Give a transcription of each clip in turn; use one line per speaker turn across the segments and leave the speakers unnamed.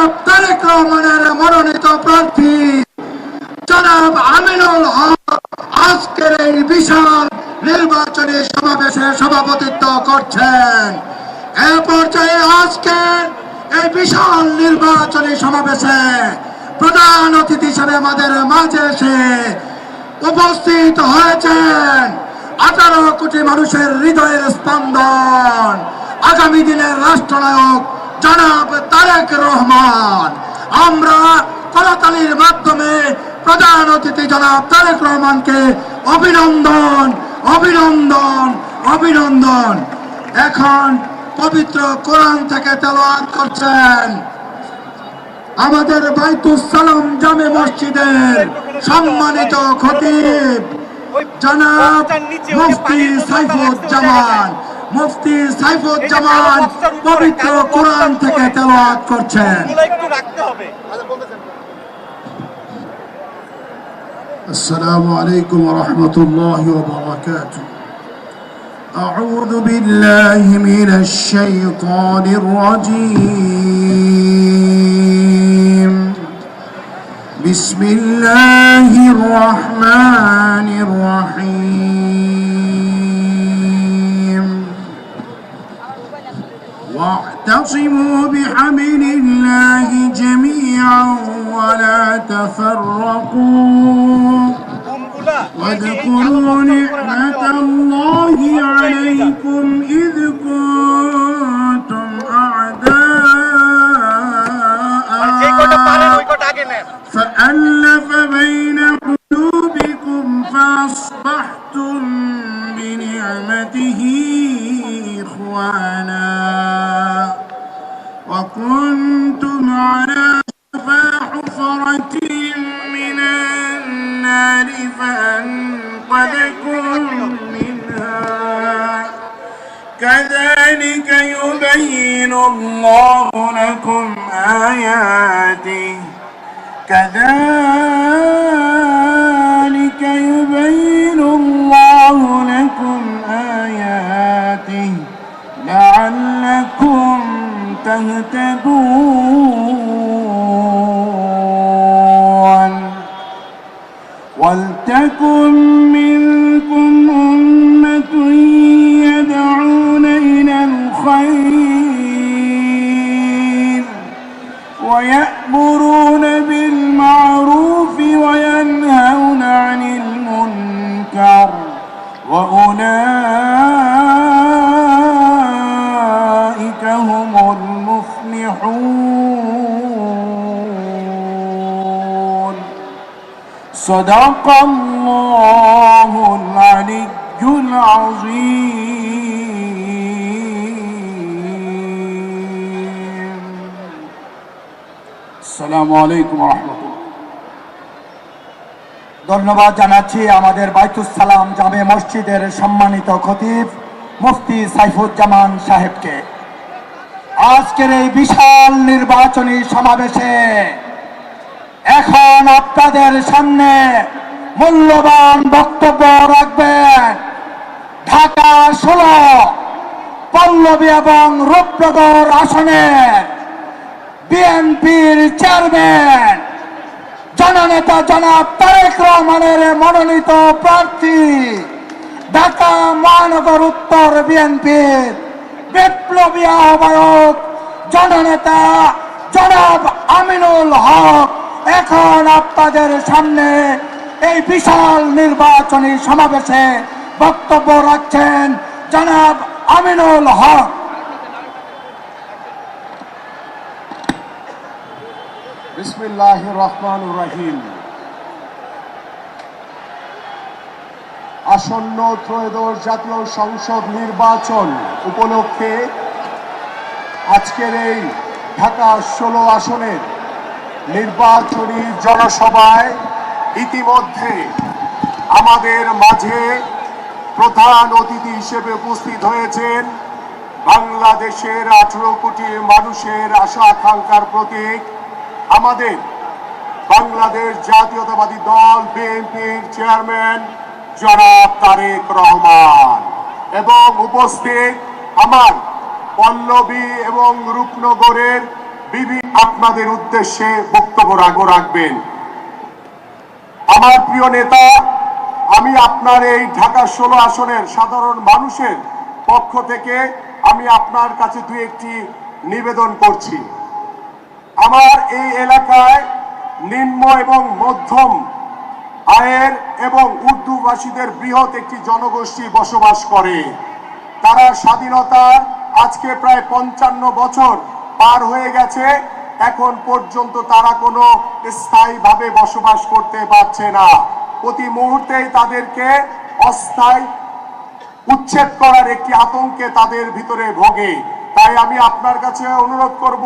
জনাব মনোনীত প্রার্থী জনাব আমিনুল হক আজকের এই বিশাল নির্বাচনী সমাবেশে সভাপতিত্ব করছেন। এ পর্যায়ে আজকের এই বিশাল নির্বাচনী সমাবেশে প্রধান অতিথি হিসেবে আমাদের মাঝে এসে উপস্থিত হয়েছেন আঠারো কোটি মানুষের হৃদয়ের স্পন্দন। আগামী দিনের রাষ্ট্রনায়ক জনাব তারেক রহমান। আমরা কলাতালির মাধ্যমে প্রধান অতিথি জনাব তারেক রহমানকে অভিনন্দন অভিনন্দন অভিনন্দন। এখন পবিত্র কোরআন থেকে তেলাওয়াত করছেন আমাদের বাইতুস সালাম জামে মসজিদের সম্মানিত খতিব জনাব মুফতি সাইফুজ্জামান। মুফতি সাইফুজ্জামান পবিত্র কোরআন থেকে তেলাওয়াত করছেন
এগুলো একটু রাখতে হবে
السلام عليكم ورحمة الله وبركاته أعوذ بالله من الشيطان الرجيم بسم الله الرحمن الرحيم واعتصموا بحبل الله جميعا ولا تفرقوا. واذكروا نعمة الله عليكم إذ كنتم أعداء. فألف بين ويأمرون بالمعروف وينهون عن المنكر وأولئك هم المفلحون. صدق الله العلي العظيم. আসসালামু আলাইকুম
ধন্যবাদ জানাচ্ছি আমাদের বাইতুসালাম জামে মসজিদের সম্মানিত খতিব মুফতি সাইফুজ্জামান সাহেবকে। আজকের এই বিশাল নির্বাচনী সমাবেশে এখন আপনাদের সামনে মূল্যবান বক্তব্য রাখবেন ঢাকা ষোলো, পল্লবী এবং রূপনগর আসনের বিএনপির চেয়ারম্যান, জননেতা জনাব তারেক রহমানের মনোনীত প্রার্থী, ঢাকা মহানগর উত্তর বিএনপির বিপ্লবী আহ্বায়ক, জননেতা জনাব আমিনুল হক। এখন আপনাদের সামনে এই বিশাল নির্বাচনী সমাবেশে বক্তব্য রাখছেন জনাব আমিনুল হক।
বিসমিল্লাহ রহমান রাহিম। আসন্ন ত্রয়োদশ জাতীয় সংসদ নির্বাচন উপলক্ষে আজকের এই ঢাকা ষোলো আসনের নির্বাচনী জনসভায় ইতিমধ্যে আমাদের মাঝে প্রধান অতিথি হিসেবে উপস্থিত হয়েছেন বাংলাদেশের আঠারো কোটি মানুষের আশা আকাঙ্ক্ষার প্রতীক আমাদের বাংলাদেশ জাতীয়তাবাদী দল বিএনপির চেয়ারম্যান জনাব তারেক রহমান এবং উপস্থিত আমার পল্লবী এবং রূপনগরের বিভিন্ন
আপনাদের উদ্দেশ্যে বক্তব্য রাখব রাখবেন। আমার প্রিয় নেতা, আমি আপনার এই ঢাকা ষোলো আসনের সাধারণ মানুষের পক্ষ থেকে আমি আপনার কাছে দু একটি নিবেদন করছি। আমার এই এলাকায় নিম্ন এবং মধ্যম আয়ের এবং উর্দু ভাষীদের বৃহৎ একটি জনগোষ্ঠী বসবাস করে। তারা স্বাধীনতার আজকে প্রায় পঞ্চান্ন বছর পার হয়ে গেছে। এখন পর্যন্ত তারা কোনো স্থায়ীভাবে বসবাস করতে পারছে না। প্রতি মুহূর্তেই তাদেরকে অস্থায়ী উচ্ছেদ করার একটি আতঙ্কে তাদের ভিতরে ভোগে। তাই আমি আপনার কাছে অনুরোধ করব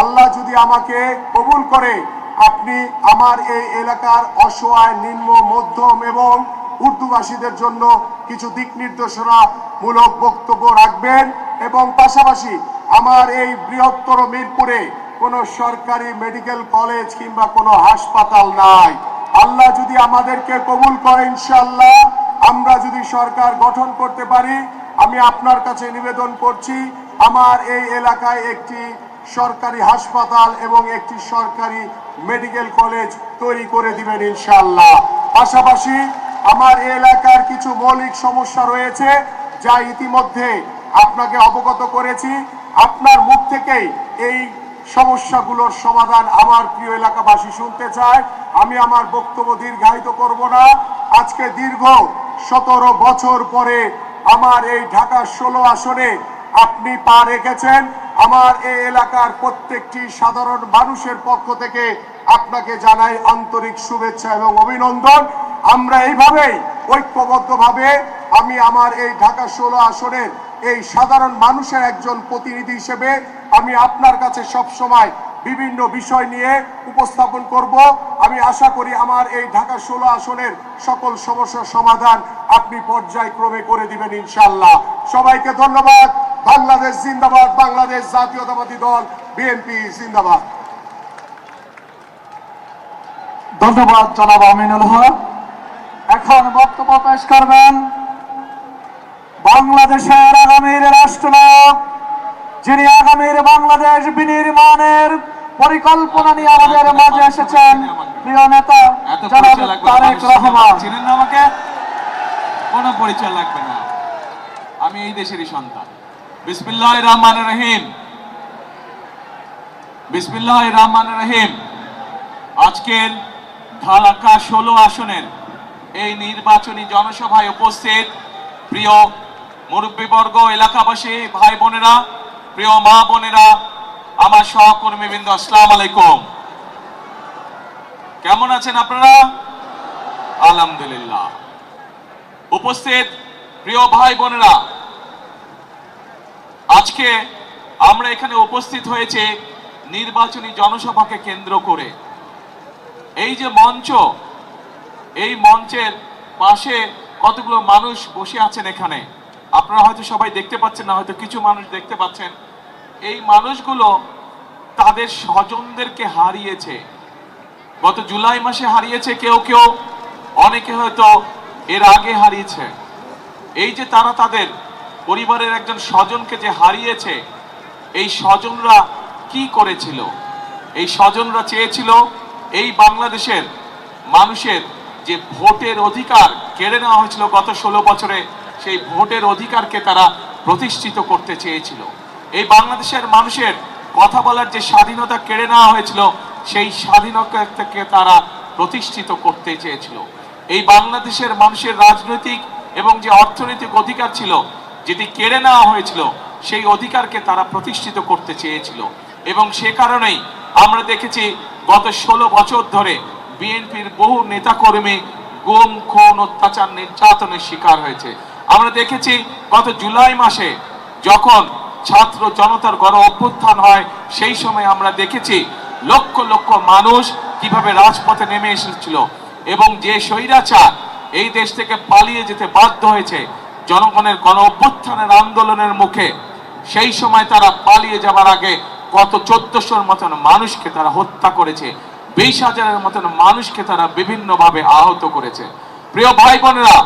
আল্লাহ যদি আমাকে কবুল করে, আপনি আমার এই এলাকার অসহায়, নিম্ন, মধ্যম এবং উর্দুভাষীদের জন্য কিছু দিক নির্দেশনা মূলক বক্তব্য রাখবেন এবং পাশাপাশি আমার এই বৃহত্তর মিরপুরে কোনো সরকারি মেডিকেল কলেজ কিংবা কোনো হাসপাতাল নাই। আল্লাহ যদি আমাদেরকে কবুল করে ইনশাল্লাহ আমরা যদি সরকার গঠন করতে পারি, আমি আপনার কাছে নিবেদন করছি, আমার এই এলাকায় একটি সরকারি হাসপাতাল এবং একটি সরকারি মেডিকেল কলেজ তৈরি করে দিবেন ইনশাল্লাহ পাশাপাশি আমার এলাকার কিছু মৌলিক সমস্যা রয়েছে যা ইতিমধ্যে আপনাকে অবগত করেছি। আপনার মুখ থেকেই এই সমস্যাগুলোর সমাধান আমার প্রিয় এলাকাবাসী শুনতে চায়। আমি আমার বক্তব্য দীর্ঘায়িত করব না। আজকে দীর্ঘ সতেরো বছর পরে আমার এই ঢাকা ষোলো আসনে আপনি পা রেখেছেন। আমার এই এলাকার প্রত্যেকটি সাধারণ মানুষের পক্ষ থেকে আপনাকে জানাই আন্তরিক শুভেচ্ছা এবং অভিনন্দন। আমরা এইভাবেই ঐক্যবদ্ধভাবে আমি আমার এই ঢাকা ষোলো আসনের এই সাধারণ মানুষের একজন প্রতিনিধি হিসেবে আমি আপনার কাছে সব সময় বিভিন্ন বিষয় নিয়ে উপস্থাপন করব। আমি আশা করি আমার এই ঢাকা ষোলো আসনের সকল সমস্যার সমাধান আপনি পর্যায়ক্রমে করে দিবেন ইনশাল্লাহ সবাইকে ধন্যবাদ। বাংলাদেশ জিন্দাবাদ, বাংলাদেশ জাতীয়তাবাদী দল, বিএনপি জিন্দাবাদ।
ধন্যবাদ জনাব আমিনুল হক। এখন বক্তব্য পেশ করবেন বাংলাদেশের আগামীর রাষ্ট্রনায়ক যিনি আগামীর বাংলাদেশ বিনির্মাণের পরিকল্পনা নিয়ে আমাদের মাঝে এসেছেন প্রিয় নেতা জনাব। তারেক রহমান।
চিনেন না আমাকে? কোনো পরিচয় লাগবে না। আমি এই দেশেরই সন্তান। বিসমিল্লাহ রহমান রহিম। বিসমিল্লাহ রহমান রহিম। আজকের ঢাকা ষোলো আসনের এই নির্বাচনী জনসভায় উপস্থিত প্রিয় মুরব্বীবর্গ এলাকাবাসী ভাই বোনেরা প্রিয় মা বোনেরা, আমার সহকর্মীবৃন্দ, আসসালাম আলাইকুম। কেমন আছেন আপনারা? আলহামদুলিল্লাহ। উপস্থিত প্রিয় ভাই বোনেরা, আজকে আমরা এখানে উপস্থিত হয়েছে নির্বাচনী জনসভাকে কেন্দ্র করে। এই যে মঞ্চ, এই মঞ্চের পাশে কতগুলো মানুষ বসে আছেন এখানে? আপনারা হয়তো সবাই দেখতে পাচ্ছেন না, হয়তো কিছু মানুষ দেখতে পাচ্ছেন। এই মানুষগুলো তাদের স্বজনদেরকে হারিয়েছে। গত জুলাই মাসে হারিয়েছে কেউ কেউ, অনেকে হয়তো এর আগে হারিয়েছে। এই যে তারা তাদের পরিবারের একজন স্বজনকে যে হারিয়েছে, এই স্বজনরা কি করেছিল? এই স্বজনরা চেয়েছিল এই বাংলাদেশের মানুষের যে ভোটের অধিকার কেড়ে নেওয়া হয়েছিল গত ষোলো বছরে সেই ভোটের অধিকারকে তারা প্রতিষ্ঠিত করতে চেয়েছিল। এই বাংলাদেশের মানুষের কথা বলার যে স্বাধীনতা কেড়ে নেওয়া হয়েছিল, সেই স্বাধীনতাকে তারা প্রতিষ্ঠিত করতে চেয়েছিল। এই বাংলাদেশের মানুষের রাজনৈতিক এবং যে অর্থনৈতিক অধিকার ছিল, যেটি কেড়ে নেওয়া হয়েছিল, সেই অধিকারকে তারা প্রতিষ্ঠিত করতে চেয়েছিল। এবং সে কারণেই আমরা দেখেছি, গত ষোলো বছর ধরে বিএনপির বহু নেতাকর্মী গুম, খুন, অত্যাচার, নির্যাতনের শিকার হয়েছে। আমরা দেখেছি গত জুলাই মাসে যখন ছাত্র জনতার গণ অভ্যুত্থান হয়, সেই সময় আমরা দেখেছি লক্ষ লক্ষ মানুষ কীভাবে রাজপথে নেমে এসেছিল এবং যে স্বৈরাচার এই দেশ থেকে পালিয়ে যেতে বাধ্য হয়েছে জনগণের গণ অভ্যুত্থানের আন্দোলনের মুখে, সেই সময় তারা পালিয়ে যাবার আগে কত চোদ্দশোর মতন মানুষকে তারা হত্যা করেছে, বিশ হাজারের মতন মানুষকে তারা বিভিন্নভাবে আহত করেছে। প্রিয় ভাই বোনেরা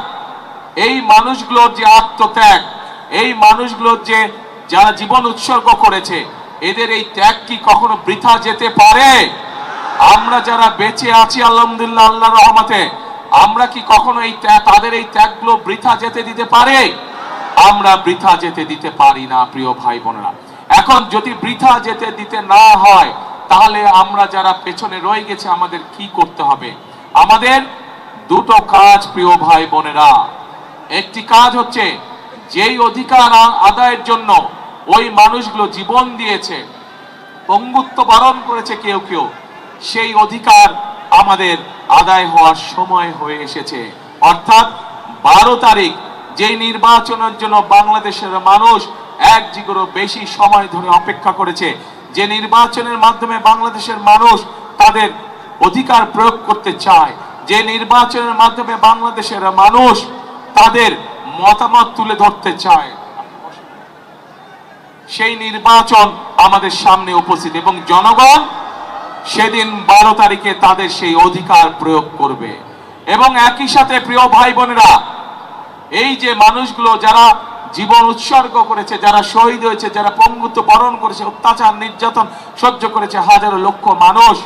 এই মানুষগুলোর যে আত্মত্যাগ, এই মানুষগুলোর যে, যারা জীবন উৎসর্গ করেছে, এদের এই ত্যাগ কি কখনো বৃথা যেতে পারে? আমরা যারা বেঁচে আছি, আলহামদুলিল্লাহ আল্লাহ রহমতে, আমরা কি কখনো এই ত্যাগ- তাদের এই ত্যাগগুলো বৃথা যেতে দিতে পারে? আমরা বৃথা যেতে দিতে পারি না, প্রিয় ভাই বোনেরা। এখন যদি বৃথা যেতে দিতে না হয়, তাহলে আমরা যারা পেছনে রয়ে গেছে, আমাদের কি করতে হবে? আমাদের দুটো কাজ, প্রিয় ভাই বোনেরা। একটি কাজ হচ্ছে যেই অধিকার আদায়ের জন্য ওই মানুষগুলো জীবন দিয়েছে, পঙ্গুত্ব বারণ করেছে কেউ কেউ, সেই অধিকার আমাদের আদায় হওয়ার সময় হয়ে এসেছে। অর্থাৎ বারো তারিখ যেই নির্বাচনের জন্য বাংলাদেশের মানুষ এক জিগরও বেশি সময় ধরে অপেক্ষা করেছে, যে নির্বাচনের মাধ্যমে বাংলাদেশের মানুষ তাদের অধিকার প্রয়োগ করতে চায়, যে নির্বাচনের মাধ্যমে বাংলাদেশের মানুষ তাদের মতামত তুলে ধরতে চায়। সেই নির্বাচন আমাদের সামনে উপস্থিত এবং জনগণ সেদিন বারো তারিখে তাদের সেই অধিকার প্রয়োগ করবে। এবং একই সাথে প্রিয় ভাই বোনেরা, এই যে মানুষগুলো যারা জীবন উৎসর্গ করেছে, যারা শহীদ হয়েছে, যারা পঙ্গুত্ব বরণ করেছে, অত্যাচার, নির্যাতন সহ্য করেছে হাজারো লক্ষ মানুষ,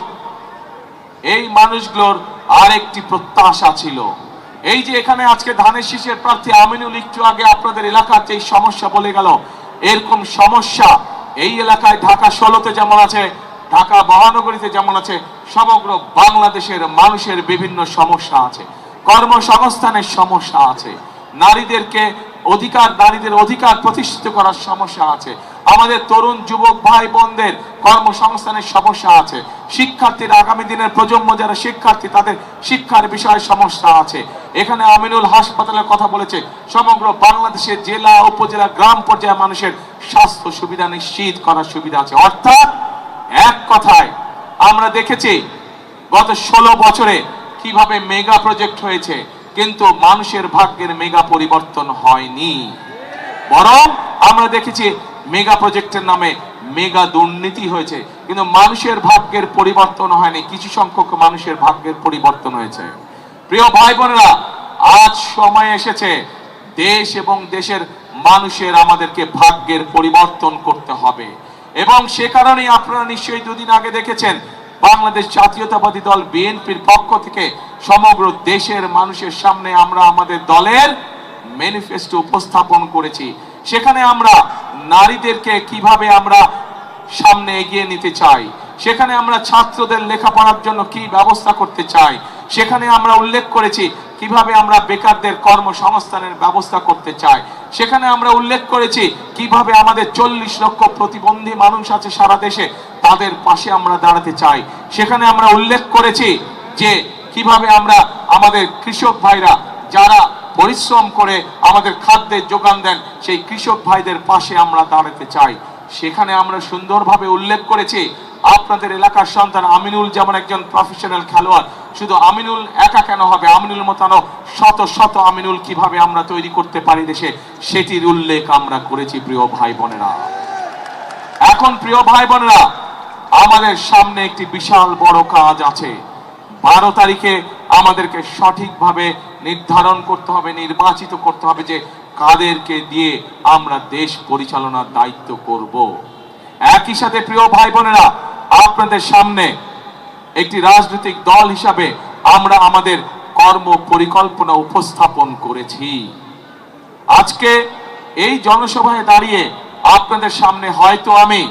এই মানুষগুলোর আরেকটি প্রত্যাশা ছিল। এই যে এখানে আজকে ধানের শীষের প্রার্থী আমিনুল, একটু আগে আপনাদের এলাকার যে সমস্যা বলে গেল, এরকম সমস্যা এই এলাকায় ঢাকা ষোলোতে যেমন আছে, ঢাকা মহানগরীতে যেমন আছে, সমগ্র বাংলাদেশের মানুষের বিভিন্ন সমস্যা আছে, কর্মসংস্থানের সমস্যা আছে, নারীদেরকে অধিকার, নারীদের অধিকার প্রতিষ্ঠিত করার সমস্যা আছে আমাদের তরুণ যুবক ভাই বোনদের কর্মসংস্থানের সমস্যা আছে। শিক্ষার্থীরা আগামী দিনের প্রজন্ম যারা শিক্ষার্থী, তাদের শিক্ষার বিষয়ে সমস্যা আছে। এখানে আমিনুল হাসপাতালের কথা বলেছে, সমগ্র বাংলাদেশের জেলা, উপজেলা, গ্রাম পর্যায়ে মানুষের স্বাস্থ্য সুবিধা নিশ্চিত করার সুবিধা আছে। অর্থাৎ এক কথায় আমরা দেখেছি, গত ষোলো বছরে কীভাবে মেগা প্রজেক্ট হয়েছে, কিন্তু মানুষের ভাগ্যের মেগা পরিবর্তন হয়নি। বরং আমরা দেখেছি মেগা প্রজেক্টের নামে মেগা দুর্নীতি হয়েছে। কিন্তু মানুষের ভাগ্যের পরিবর্তন হয়নি, কিছু সংখ্যক মানুষের ভাগ্যের পরিবর্তন হয়েছে। প্রিয় ভাই বোনেরা আজ সময় এসেছে, দেশ এবং দেশের মানুষের আমাদেরকে ভাগ্যের পরিবর্তন করতে হবে। এবং সে কারণেই আপনারা নিশ্চয়ই দুদিন আগে দেখেছেন, বাংলাদেশ জাতীয়তাবাদী দল বিএনপির পক্ষ থেকে সমগ্র দেশের মানুষের সামনে আমরা আমাদের দলের ম্যানিফেস্টো উপস্থাপন করেছি। সেখানে আমরা নারীদেরকে কীভাবে আমরা সামনে এগিয়ে নিতে চাই? সেখানে আমরা ছাত্রদের লেখাপড়ার জন্য কি ব্যবস্থা করতে চাই? সেখানে আমরা উল্লেখ করেছি কীভাবে আমরা বেকারদের কর্মসংস্থানের ব্যবস্থা করতে চাই। সেখানে আমরা উল্লেখ করেছি কীভাবে আমাদের চল্লিশ লক্ষ প্রতিবন্ধী মানুষ আছে সারা দেশে, তাদের পাশে আমরা দাঁড়াতে চাই। সেখানে আমরা উল্লেখ করেছি যে কীভাবে আমরা আমাদের কৃষক ভাইরা, যারা পরিশ্রম করে আমাদের খাদ্যের যোগান দেন, সেই কৃষক ভাইদের পাশে আমরা দাঁড়াতে চাই। সেখানে আমরা সুন্দরভাবে উল্লেখ করেছি, আপনাদের এলাকার সন্তান আমিনুল যেমন একজন প্রফেশনাল খেলোয়াড়, শুধু আমিনুল একা কেন হবে? আমিনুল মতানো শত শত আমিনুল কীভাবে আমরা তৈরি করতে পারি দেশে? সেটির উল্লেখ আমরা করেছি প্রিয় ভাই বোনেরা। এখন প্রিয় ভাই বোনেরা, আমাদের সামনে একটি বিশাল বড় কাজ আছে। বারো তারিখে আমাদেরকে সঠিকভাবে নির্ধারণ করতে হবে, নির্বাচিত করতে হবে যে কাদেরকে দিয়ে আমরা দেশ পরিচালনার দায়িত্ব করব। একই সাথে প্রিয় ভাই বোনেরা আপনাদের সামনে একটি রাজনৈতিক দল হিসাবে আমরা আমাদের কর্ম পরিকল্পনা উপস্থাপন করেছি। আজকে এই জনসভায় দাঁড়িয়ে আপনাদের সামনে হয়তো আমি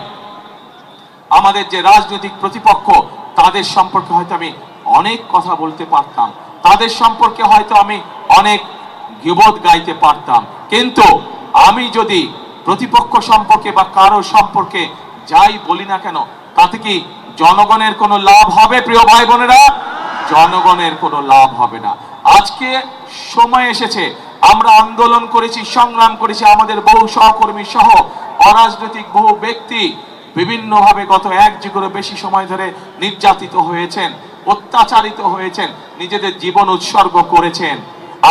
আমাদের যে রাজনৈতিক প্রতিপক্ষ, তাদের সম্পর্কে হয়তো আমি অনেক কথা বলতে পারতাম। তাদের সম্পর্কে হয়তো আমি অনেক গিবত গাইতে পারতাম। কিন্তু আমি যদি প্রতিপক্ষ সম্পর্কে বা কারও সম্পর্কে যাই বলি না কেন, তাতে কি জনগণের কোনো লাভ হবে, প্রিয় ভাই বোনেরা জনগণের কোনো লাভ হবে না। আজকে সময় এসেছে, আমরা আন্দোলন করেছি, সংগ্রাম করেছি আমাদের বহু সহকর্মী সহ অরাজনৈতিক বহু ব্যক্তি বিভিন্নভাবে গত এক যুগেরও বেশি সময় ধরে নির্যাতিত হয়েছেন, অত্যাচারিত হয়েছেন, নিজেদের জীবন উৎসর্গ করেছেন।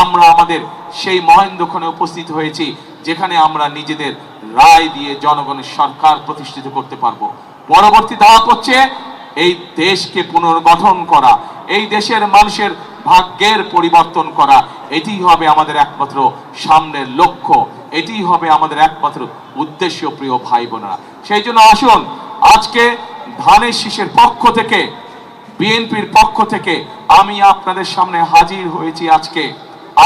আমরা আমাদের সেই মহেন্দ্রক্ষণে উপস্থিত হয়েছি, যেখানে আমরা নিজেদের রায় দিয়ে জনগণের সরকার প্রতিষ্ঠিত করতে পারব। পরবর্তী ধাপ হচ্ছে এই দেশকে পুনর্গঠন করা, এই দেশের মানুষের ভাগ্যের পরিবর্তন করা। এটি হবে আমাদের একমাত্র সামনের লক্ষ্য, এটি হবে আমাদের একমাত্র উদ্দেশ্য, প্রিয় ভাই বোনেরা সেই জন্য আসুন, আজকে ধানের শীষের পক্ষ থেকে, বিএনপির পক্ষ থেকে আমি আপনাদের সামনে হাজির হয়েছি আজকে।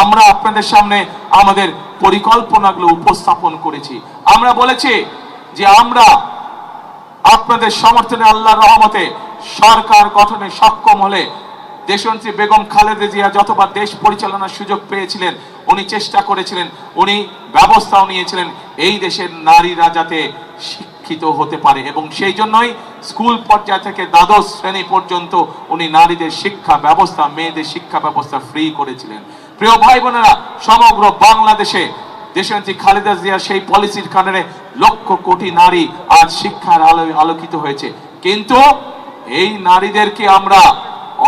আমরা আপনাদের সামনে আমাদের পরিকল্পনাগুলো উপস্থাপন করেছি। আমরা বলেছি যে আমরা আপনাদের সমর্থনে আল্লাহর রহমতে সরকার গঠনে সক্ষম হলে দেশনেত্রী বেগম খালেদা জিয়া যতবার দেশ পরিচালনার সুযোগ পেয়েছিলেন, উনি চেষ্টা করেছিলেন, উনি ব্যবস্থাও নিয়েছিলেন, এই দেশের নারীরা যাতে শিক্ষিত হতে পারে এবং সেই জন্যই স্কুল পর্যায় থেকে দ্বাদশ শ্রেণি পর্যন্ত উনি নারীদের শিক্ষা ব্যবস্থা, মেয়েদের শিক্ষা ব্যবস্থা ফ্রি করেছিলেন। প্রিয় ভাই বোনেরা সমগ্র বাংলাদেশে দেশনেত্রী খালেদা জিয়া সেই পলিসির কারণে লক্ষ কোটি নারী আজ শিক্ষার আলো, আলোকিত হয়েছে। কিন্তু এই নারীদেরকে আমরা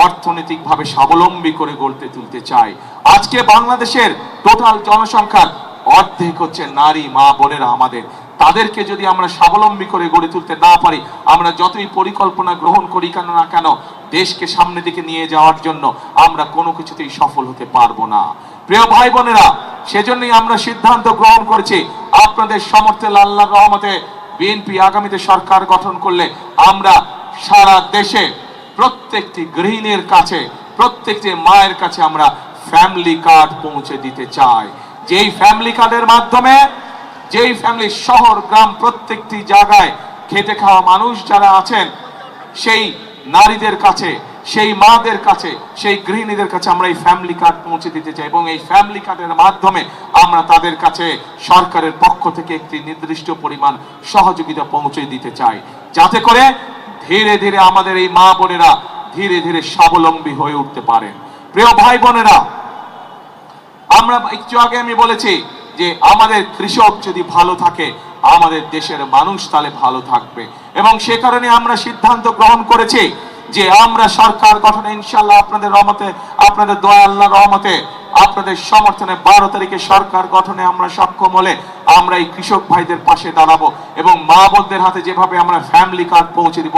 অর্থনৈতিকভাবে স্বাবলম্বী করে গড়তে তুলতে চাই। আজকে বাংলাদেশের টোটাল জনসংখ্যার অর্ধেক হচ্ছে নারী, মা বোনেরা আমাদের। তাদেরকে যদি আমরা স্বাবলম্বী করে গড়ে তুলতে না পারি, আমরা যতই পরিকল্পনা গ্রহণ করি কেন না কেন, দেশকে সামনের দিকে নিয়ে যাওয়ার জন্য আমরা কোনো কিছুতেই সফল হতে পারব না। প্রিয় ভাই বোনেরা সেজন্যই আমরা সিদ্ধান্ত গ্রহণ করেছি, আপনাদের সমর্থন আল্লাহ রহমতে বিএনপি আগামীতে সরকার গঠন করলে আমরা সারা দেশে প্রত্যেকটি গৃহিণীর কাছে, প্রত্যেকটি মায়ের কাছে আমরা ফ্যামিলি কার্ড পৌঁছে দিতে চাই। যেই ফ্যামিলি কার্ডের মাধ্যমে যেই ফ্যামিলি শহর, গ্রাম প্রত্যেকটি জায়গায় খেটে খাওয়া মানুষ যারা আছেন, সেই নারীদের কাছে, সেই মাদের কাছে, সেই গৃহিণীদের কাছে আমরা এই ফ্যামিলি কার্ড পৌঁছে দিতে চাই এবং এই ফ্যামিলি কার্ডের মাধ্যমে আমরা তাদের কাছে সরকারের পক্ষ থেকে একটি নির্দিষ্ট পরিমাণ সহযোগিতা পৌঁছে দিতে চাই। যাতে করে ধীরে ধীরে আমাদের এই মা বোনেরা ধীরে ধীরে স্বাবলম্বী হয়ে উঠতে পারেন। প্রিয় ভাই বোনেরা, আমরা একটু আগে আমি বলেছি যে আমাদের কৃষক যদি ভালো থাকে, আমাদের দেশের মানুষ তাহলে ভালো থাকবে। এবং সে কারণে আমরা সিদ্ধান্ত গ্রহণ করেছি যে আমরা সরকার গঠনে ইনশাল্লাহ আপনাদের রহমতে, আপনাদের দয়া আল্লাহ রহমতে, আপনাদের সমর্থনে বারো তারিখে সরকার গঠনে আমরা সক্ষম হলে আমরা এই কৃষক ভাইদের পাশে দাঁড়াবো এবং মা বোনদের হাতে যেভাবে আমরা ফ্যামিলি কার্ড পৌঁছে দিব,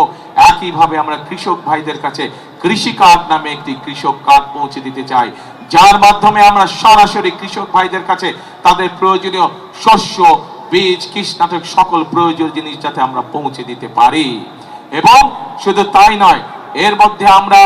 একইভাবে আমরা কৃষক ভাইদের কাছে কৃষি কার্ড নামে একটি কৃষক কার্ড পৌঁছে দিতে চাই। যার মাধ্যমে আমরা সরাসরি কৃষক ভাইদের কাছে তাদের প্রয়োজনীয় শস্য, বীজ, কীটনাশক সকল প্রয়োজনীয় জিনিস যাতে আমরা পৌঁছে দিতে পারি। এবং শুধু তাই নয়, এর মধ্যে আমরা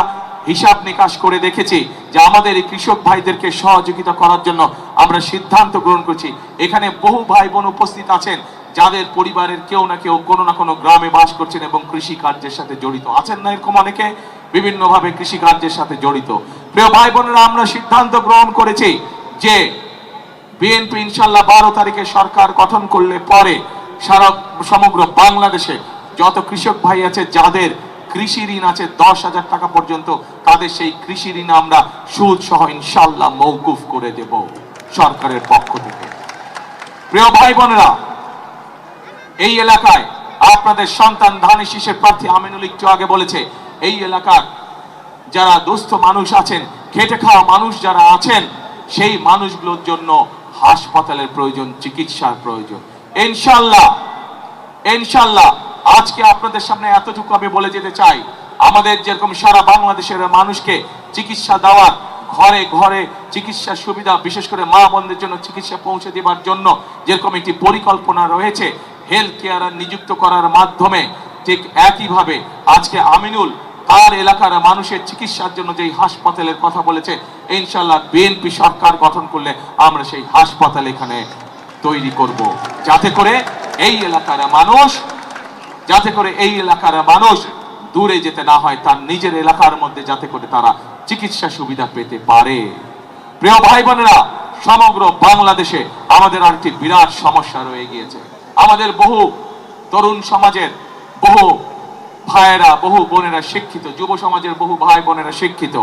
হিসাব নিকাশ করে দেখেছি যে আমাদের এই কৃষক ভাইদেরকে সহযোগিতা করার জন্য আমরা সিদ্ধান্ত গ্রহণ করছি। এখানে বহু ভাই বোন উপস্থিত আছেন, যাদের পরিবারের কেউ না কেউ কোনো না কোনো গ্রামে বাস করছেন এবং কৃষি কার্যের সাথে জড়িত আছেন না এরকম অনেকে। বিভিন্নভাবে কৃষি কার্যের সাথে জড়িত। প্রিয় ভাই বোনেরা, আমরা সিদ্ধান্ত গ্রহণ করেছি যে বিএনপি ইনশাল্লাহ বারো তারিখে সরকার গঠন করলে পরে সারা সমগ্র বাংলাদেশে যত কৃষক ভাই আছে, যাদের কৃষি ঋণ আছে দশ হাজার টাকা পর্যন্ত, তাদের সেই কৃষি ঋণ আমরা সুদ সহ ইনশাল্লাহ মৌকুফ করে দেব সরকারের পক্ষ থেকে। প্রিয় ভাই বোনেরা, এই এলাকায় আপনাদের সন্তান ধানি শীষের প্রার্থী আমিনুল একটু আগে বলেছে, এই এলাকার যারা দুস্থ মানুষ আছেন, খেটে খাওয়া মানুষ যারা আছেন, সেই মানুষগুলোর জন্য হাসপাতালের প্রয়োজন, চিকিৎসার প্রয়োজন। ইনশাল্লাহ ইনশাল্লাহ, আজকে আপনাদের সামনে এতটুকু আমি বলে যেতে চাই, আমাদের যেরকম সারা বাংলাদেশের মানুষকে চিকিৎসা দেওয়ার, ঘরে ঘরে চিকিৎসা সুবিধা, বিশেষ করে মা বোনদের জন্য চিকিৎসা পৌঁছে দেওয়ার জন্য যেরকম একটি পরিকল্পনা রয়েছে হেলথ কেয়ার নিযুক্ত করার মাধ্যমে ঠিক একইভাবে আজকে আমিনুল তার এলাকার মানুষের চিকিৎসার জন্য যেই হাসপাতালের কথা বলেছে ইনশাল্লাহ বিএনপি সরকার গঠন করলে আমরা সেই হাসপাতাল এখানে তৈরি করব। যাতে করে এই এলাকার মানুষ, যাতে করে এই এলাকার মানুষ দূরে যেতে না হয়, তার নিজের এলাকার মধ্যে যাতে করে তারা চিকিৎসা সুবিধা পেতে পারে। প্রিয় ভাই বোনেরা সমগ্র বাংলাদেশে আমাদের আর একটি বিরাট সমস্যা রয়ে গিয়েছে। আমাদের বহু তরুণ সমাজের বহু ভাইয়েরা, বহু বোনেরা শিক্ষিত, যুব সমাজের বহু ভাই বোনেরা শিক্ষিত।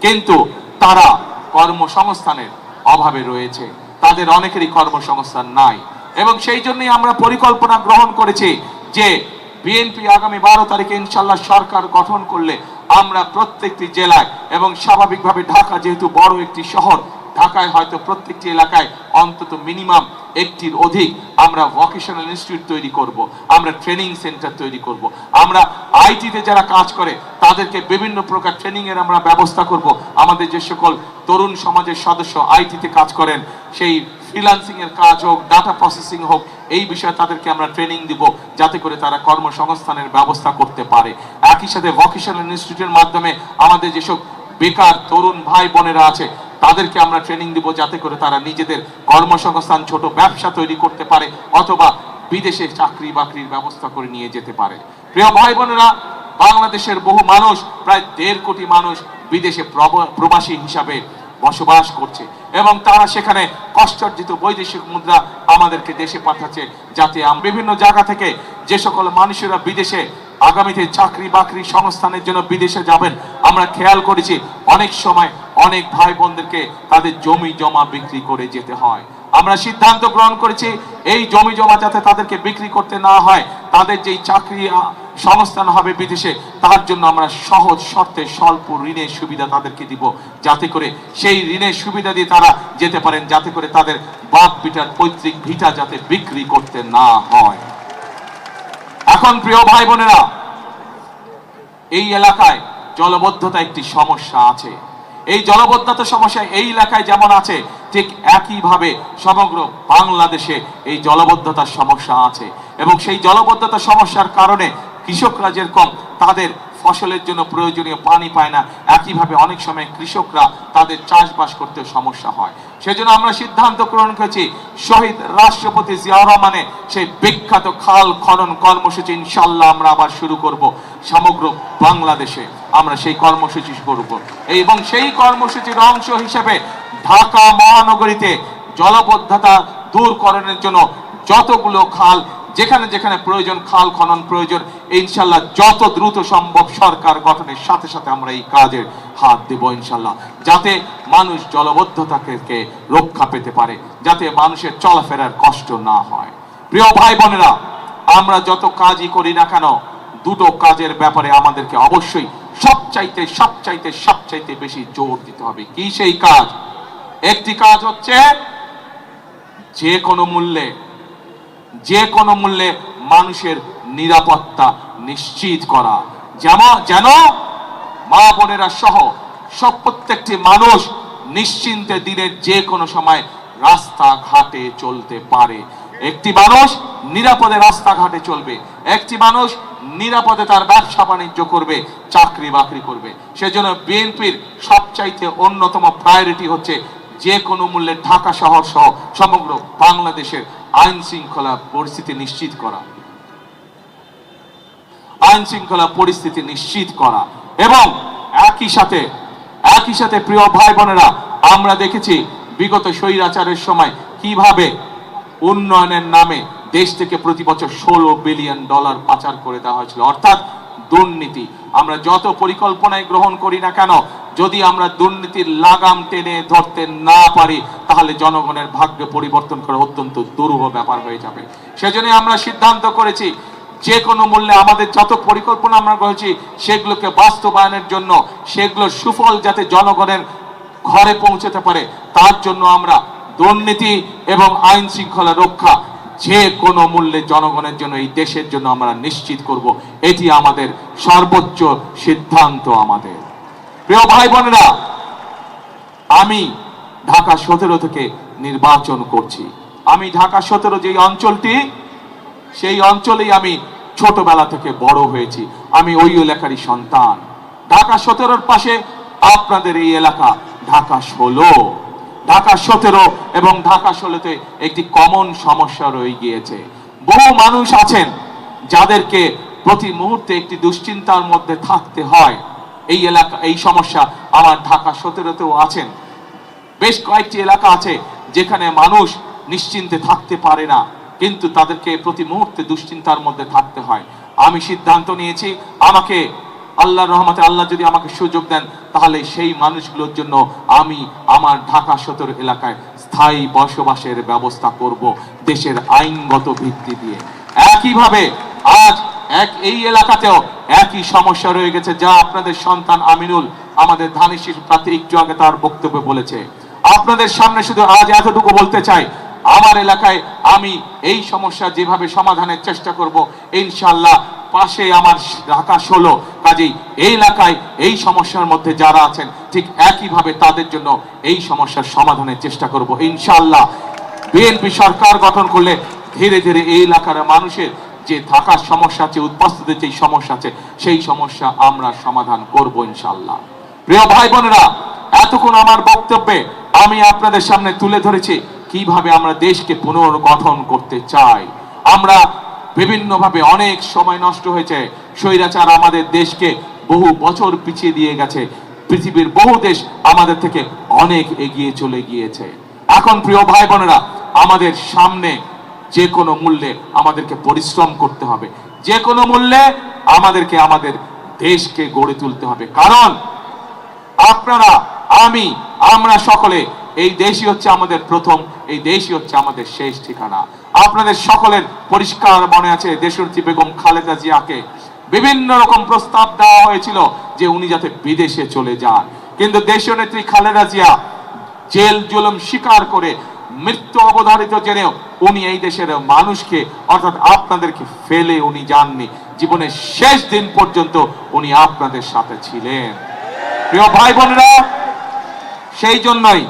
কিন্তু তারা কর্মসংস্থানের অভাবে রয়েছে। তাদের অনেকেরই কর্মসংস্থান নাই। এবং সেই জন্যই আমরা পরিকল্পনা গ্রহণ করেছি যে বিএনপি আগামী বারো তারিখে ইনশাল্লাহ সরকার গঠন করলে আমরা প্রত্যেকটি জেলায় এবং স্বাভাবিকভাবে ঢাকা যেহেতু বড় একটি শহর, ঢাকায় হয়তো প্রত্যেকটি এলাকায় অন্তত মিনিমাম একটির অধিক আমরা ভোকেশনাল ইনস্টিটিউট তৈরি করব, আমরা ট্রেনিং সেন্টার তৈরি করব, আমরা আইটিতে যারা কাজ করে, তাদেরকে বিভিন্ন প্রকার ট্রেনিং এর আমরা ব্যবস্থা করব। আমাদের যে সকল তরুণ সমাজের সদস্য আইটিতে কাজ করেন, সেই ফ্রিলান্সিং এর কাজ হোক ডাটা প্রসেসিং হোক, এই বিষয়ে তাদেরকে আমরা ট্রেনিং দিব, যাতে করে তারা কর্মসংস্থানের ব্যবস্থা করতে পারে। একই সাথে ভোকেশনাল ইনস্টিটিউটের মাধ্যমে আমাদের যেসব বেকার তরুণ ভাই বোনেরা আছে তাদেরকে আমরা ট্রেনিং দিব যাতে করে তারা নিজেদের কর্মসংস্থান, ছোট ব্যবসা তৈরি করতে পারে অথবা বিদেশে চাকরি বাকরির ব্যবস্থা করে নিয়ে যেতে পারে। প্রিয় ভাই বোনেরা বাংলাদেশের বহু মানুষ, প্রায় দেড় কোটি মানুষ বিদেশে প্রবাসী হিসাবে বসবাস করছে এবং তারা সেখানে কষ্টার্জিত বৈদেশিক মুদ্রা আমাদেরকে দেশে পাঠাচ্ছে যাতে বিভিন্ন জায়গা থেকে যে সকল মানুষেরা বিদেশে আগামীতে চাকরি বাকরি সংস্থানের জন্য বিদেশে যাবেন, আমরা খেয়াল করেছি অনেক সময় অনেক ভাই বোনদেরকে তাদের জমি জমা বিক্রি করে যেতে হয়। আমরা সিদ্ধান্ত গ্রহণ করেছি, এই জমি জমা যাতে তাদেরকে বিক্রি করতে না হয়, তাদের যেই চাকরি সংস্থান হবে বিদেশে, তার জন্য আমরা সহজ শর্তে স্বল্প ঋণের সুবিধা তাদেরকে দিব, যাতে করে সেই ঋণের সুবিধা দিয়ে তারা যেতে পারেন, যাতে করে তাদের বাপ পিটার পৈতৃক ভিটা যাতে বিক্রি করতে না হয়। এখন প্রিয় ভাই বোনেরা এই এলাকায় জলবদ্ধতা একটি সমস্যা আছে। এই জলবদ্ধতা সমস্যা এই এলাকায় যেমন আছে, ঠিক একইভাবে সমগ্র বাংলাদেশে এই জলবদ্ধতার সমস্যা আছে। এবং সেই জলবদ্ধতা সমস্যার কারণে কৃষকরা যেরকম তাদের ফসলের জন্য প্রয়োজনীয় পানি পায় না। একইভাবে অনেক সময় কৃষকরা তাদের চাষবাস করতে সমস্যা হয়। সেজন্য আমরা সিদ্ধান্ত গ্রহণ করেছি, শহীদ রাষ্ট্রপতি জিয়াউর রহমানের সেই বিখ্যাত খাল খনন কর্মসূচি ইনশাল্লাহ আমরা আবার শুরু করব সমগ্র বাংলাদেশে। আমরা সেই কর্মসূচি করব। এবং সেই কর্মসূচির অংশ হিসেবে ঢাকা মহানগরীতে জলবদ্ধতা দূরকরণের জন্য যতগুলো খাল যেখানে যেখানে প্রয়োজন, খাল খনন প্রয়োজন, ইনশাল্লাহ যত দ্রুত সম্ভব সরকার গঠনের সাথে সাথে আমরা এই কাজের হাত দেব ইনশাল্লাহ, যাতে মানুষ জলবদ্ধতা থেকে রক্ষা পেতে পারে, যাতে মানুষের চলাফেরার কষ্ট না হয়। প্রিয় ভাই বোনেরা আমরা যত কাজই করি না কেন, দুটো কাজের ব্যাপারে আমাদেরকে অবশ্যই সবচাইতে সবচাইতে সবচাইতে বেশি জোর দিতে হবে। কি সেই কাজ? একটি কাজ হচ্ছে যে কোনো মূল্যে যে কোনো মূল্যে মানুষের নিরাপত্তা নিশ্চিত করা। যেমন যেন মা বোনেরা সহ সব প্রত্যেকটি মানুষ নিশ্চিন্তে দিনের যে কোনো সময় রাস্তাঘাটে চলতে পারে। একটি মানুষ নিরাপদে রাস্তাঘাটে চলবে। একটি মানুষ নিরাপদে তার ব্যবসা বাণিজ্য করবে, চাকরি বাকরি করবে। সেজন্য বিএনপির সবচাইতে অন্যতম প্রায়োরিটি হচ্ছে যে কোনো মূল্যে ঢাকা শহর সহ সমগ্র বাংলাদেশের আইন শৃঙ্খলা পরিস্থিতি নিশ্চিত করা। আইন শৃঙ্খলা পরিস্থিতি নিশ্চিত করা এবং একই সাথে একই সাথে প্রিয় ভাই বোনেরা আমরা দেখেছি বিগত স্বৈরাচারের সময় কীভাবে উন্নয়নের নামে দেশ থেকে প্রতি বছর ষোলো বিলিয়ন ডলার পাচার করে দেওয়া হয়েছিল। অর্থাৎ দুর্নীতি। আমরা যত পরিকল্পনায় গ্রহণ করি না কেন, যদি আমরা দুর্নীতির লাগাম টেনে ধরতে না পারি, তাহলে জনগণের ভাগ্য পরিবর্তন করা অত্যন্ত দুরূহ ব্যাপার হয়ে যাবে। সেজন্য আমরা সিদ্ধান্ত করেছি, যে কোনো মূল্যে আমাদের যত পরিকল্পনা আমরা করেছি, সেগুলোকে বাস্তবায়নের জন্য সেগুলোর সুফল যাতে জনগণের ঘরে পৌঁছতে পারে, তার জন্য আমরা দুর্নীতি এবং আইন শৃঙ্খলা রক্ষা যে কোনো মূল্যে জনগণের জন্য, এই দেশের জন্য আমরা নিশ্চিত করব, এটি আমাদের সর্বোচ্চ সিদ্ধান্ত আমাদের। প্রিয় ভাই বোনেরা, আমি ঢাকা সতেরো থেকে নির্বাচন করছি। আমি ঢাকা সতেরো যে অঞ্চলটি, সেই অঞ্চলেই আমি ছোটবেলা থেকে বড় হয়েছি। আমি ওই এলাকারই সন্তান। ঢাকা সতেরোর পাশে আপনাদের এই এলাকা, ঢাকা ষোলো। ঢাকা সতেরো এবং ঢাকা ষোলোতে একটি কমন সমস্যা রয়ে গিয়েছে। বহু মানুষ আছেন যাদেরকে প্রতি মুহূর্তে একটি দুশ্চিন্তার মধ্যে থাকতে হয়। এই এলাকা, এই সমস্যা আমার ঢাকা সতেরোতেও আছেন। বেশ কয়েকটি এলাকা আছে যেখানে মানুষ নিশ্চিন্তে থাকতে পারে না, কিন্তু তাদেরকে প্রতি মুহূর্তে দুশ্চিন্তার মধ্যে থাকতে হয়। আমি সিদ্ধান্ত নিয়েছি, আমাকে আল্লাহর রহমতে আল্লাহ যদি আমাকে সুযোগ দেন, তাহলে সেই মানুষগুলোর জন্য আমি আমার ঢাকা সদর এলাকায় স্থায়ী বসবাসের ব্যবস্থা করব দেশের আইনগত ভিত্তি দিয়ে। একইভাবে আজ এক এই এলাকাতেও একই সমস্যা রয়ে গেছে, যা আপনাদের সন্তান আমিনুল, আমাদের ধানের শিশু প্রার্থী একটু আগে তার বক্তব্যে বলেছে। আপনাদের সামনে শুধু আজ এতটুকু বলতে চাই আমার এলাকায় আমি এই সমস্যা যেভাবে সমাধানের চেষ্টা করব ইনশাল্লাহ পাশে আমার ঢাকা ষোলো। কাজেই এই এলাকায় এই সমস্যার মধ্যে যারা আছেন, ঠিক একইভাবে তাদের জন্য এই সমস্যার সমাধানের চেষ্টা করব ইনশাল্লাহ বিএনপি সরকার গঠন করলে ধীরে ধীরে এই এলাকার মানুষের যে থাকার সমস্যা আছে, উদ্বাস্তুদের যে সমস্যা আছে, সেই সমস্যা আমরা সমাধান করব ইনশাল্লাহ প্রিয় ভাই বোনেরা, এতক্ষণ আমার বক্তব্যে আমি আপনাদের সামনে তুলে ধরেছি কীভাবে আমরা দেশকে পুনর্গঠন করতে চাই? আমরা বিভিন্নভাবে অনেক সময় নষ্ট হয়েছে। স্বৈরাচার আমাদের দেশকে বহু বছর পিছিয়ে দিয়ে গেছে। পৃথিবীর বহু দেশ আমাদের থেকে অনেক এগিয়ে চলে গিয়েছে। এখন প্রিয় ভাই বোনেরা আমাদের সামনে যে কোনো মূল্যে আমাদেরকে পরিশ্রম করতে হবে। যে কোনো মূল্যে আমাদেরকে আমাদের দেশকে গড়ে তুলতে হবে। কারণ আপনারা, আমি, আমরা সকলে এই দেশই হচ্ছে আমাদের প্রথম, এই দেশই হচ্ছে আমাদের শেষ ঠিকানা। আপনাদের সকলের পরিষ্কার মনে আছে দেশরতী বেগম খালেদা জিয়াকে? বিভিন্ন রকম প্রস্তাব দেওয়া হয়েছিল যে উনি যাতে বিদেশে চলে যান। কিন্তু দেশীয় নেত্রী খালেদা জিয়া জেল জুলুম স্বীকার করে মৃত্যু অবধারিত জেনেও উনি এই দেশের মানুষকে, অর্থাৎ আপনাদেরকে ফেলে উনি যাননি। জীবনের শেষ দিন পর্যন্ত উনি আপনাদের সাথে ছিলেন। প্রিয় ভাই বোনেরা, সেই জন্যই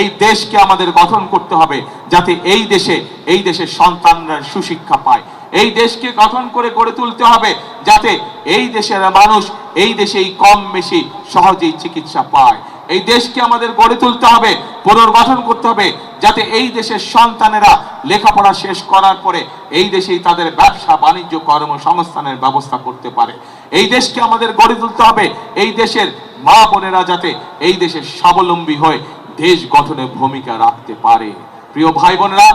এই দেশকে আমাদের গঠন করতে হবে যাতে এই দেশে, এই দেশের সন্তানরা সুশিক্ষা পায়। এই দেশকে গঠন করে গড়ে তুলতে হবে যাতে এই দেশের মানুষ এই দেশেই কম বেশি সহজেই চিকিৎসা পায়। এই দেশকে আমাদের গড়ে তুলতে হবে, পুনর্গঠন করতে হবে যাতে এই দেশের সন্তানেরা লেখাপড়া শেষ করার পরে এই দেশেই তাদের ব্যবসা, বাণিজ্য, কর্মসংস্থানের ব্যবস্থা করতে পারে। এই দেশকে আমাদের গড়ে তুলতে হবে, এই দেশের মা বোনেরা যাতে এই দেশের স্বাবলম্বী হয়ে। দেশ গঠনে ভূমিকা রাখতে পারে। প্রিয় ভাই বোনেরা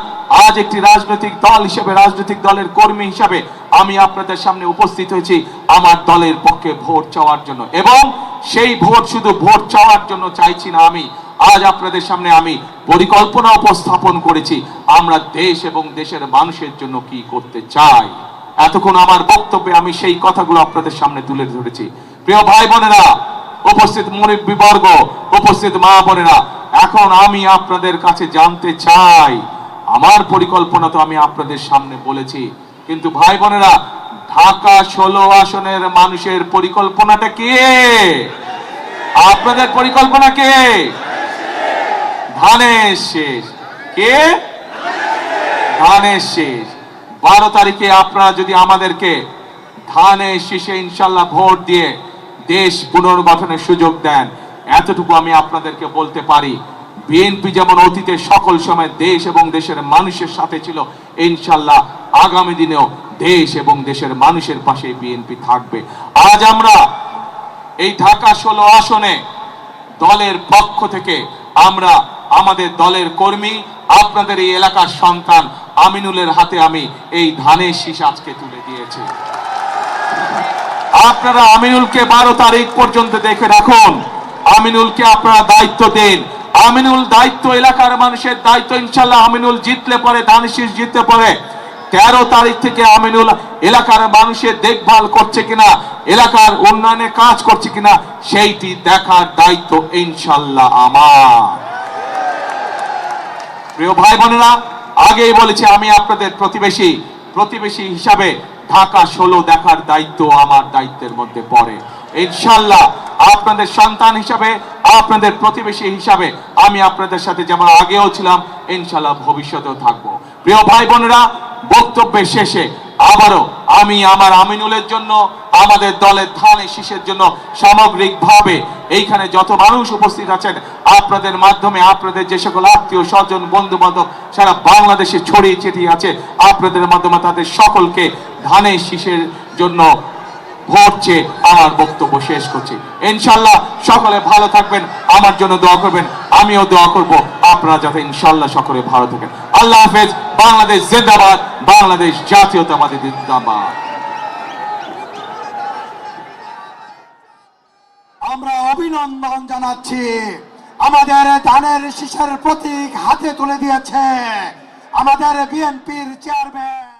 আজ একটি রাজনৈতিক দল হিসেবে রাজনৈতিক দলের কর্মী হিসাবে আমি আপনাদের সামনে উপস্থিত হয়েছি আমার দলের পক্ষে ভোট চাওয়ার জন্য। এবং সেই ভোট শুধু ভোট চাওয়ার জন্য চাইছি না আমি, আজ আপনাদের সামনে আমি পরিকল্পনা উপস্থাপন করেছি, আমরা দেশ এবং দেশের মানুষের জন্য কি করতে চাই। এতক্ষণ আমার বক্তব্যে আমি সেই কথাগুলো আপনাদের সামনে তুলে ধরেছি। প্রিয় ভাই বোনেরা উপস্থিত মুরব্বীবর্গ উপস্থিত মা বোনেরা এখন আমি আপনাদের কাছে জানতে চাই। আমার পরিকল্পনা তো আমি আপনাদের সামনে বলেছি। কিন্তু ভাই বোনেরা, ঢাকা ষোলো আসনের মানুষের পরিকল্পনাটা কে? আপনাদের পরিকল্পনা কে? ধানের শেষ। কে? ধানের শেষ। বারো তারিখে আপনারা যদি আমাদেরকে ধানের শীষে ইনশাল্লাহ ভোট দিয়ে দেশ পুনর্গঠনের সুযোগ দেন এতটুকু আমি আপনাদেরকে বলতে পারি, বিএনপি যেমন অতীতে সকল সময় দেশ এবং দেশের মানুষের সাথে ছিল, ইনশাল্লাহ আগামী দিনেও দেশ এবং দেশের মানুষের পাশে বিএনপি থাকবে। আজ আমরা এই ঢাকা ষোলো আসনে দলের পক্ষ থেকে আমরা আমাদের দলের কর্মী, আপনাদের এই এলাকার সন্তান আমিনুলের হাতে আমি এই ধানের শীষ আজকে তুলে দিয়েছি। আপনারা আমিনুলকে বারো তারিখ পর্যন্ত দেখে রাখুন। আমিনুলকে আপনারা দায়িত্ব দিন? আমিনুল দায়িত্ব এলাকার মানুষের দায়িত্ব ইনশাল্লাহ আমিনুল জিতলে পরে ধানের শীষ জিতলে পরে, তেরো তারিখ থেকে আমিনুল এলাকার মানুষের দেখভাল করছে কিনা, এলাকার উন্নয়নে কাজ করছে কিনা, সেইটি দেখার দায়িত্ব ইনশাল্লাহ আমার। প্রিয় ভাই বোনেরা, আগেই বলেছি আমি আপনাদের প্রতিবেশী প্রতিবেশী হিসাবে ঢাকা ষোলো দেখার দায়িত্ব আমার দায়িত্বের মধ্যে পড়ে। ইনশাল্লাহ আপনাদের সন্তান হিসাবে, আপনাদের প্রতিবেশী হিসাবে আমি আপনাদের সাথে যেমন আগেও ছিলাম ইনশাল্লাহ ভবিষ্যতেও থাকব। প্রিয় ভাই বোনেরা, বক্তব্যের শেষে আবারও আমি আমার আমিনুলের জন্য, আমাদের দলের ধানে শীষের জন্য সামগ্রিকভাবে এইখানে যত মানুষ উপস্থিত আছেন, আপনাদের মাধ্যমে আপনাদের যে সকল আত্মীয় স্বজন বন্ধু বান্ধব সারা বাংলাদেশে ছড়িয়ে ছিটিয়ে আছে, আপনাদের মাধ্যমে তাদের সকলকে ধানের শীষের জন্য ভোট আমার বক্তব্য শেষ করছি। ইনশাল্লাহ সকলে ভালো থাকবেন, আমার জন্য দোয়া করবেন, আমিও দোয়া করব, আপনারা যাতে ইনশাল্লাহ সকলে ভালো থাকেন। আল্লাহ হাফেজ, বাংলাদেশ জিন্দাবাদ, বাংলাদেশ জাতীয়তাবাদী জিন্দাবাদ।
আমরা অভিনন্দন জানাচ্ছি, আমাদের ধানের শীষের প্রতীক হাতে তুলে দিয়েছে, আমাদের বিএনপির চেয়ারম্যান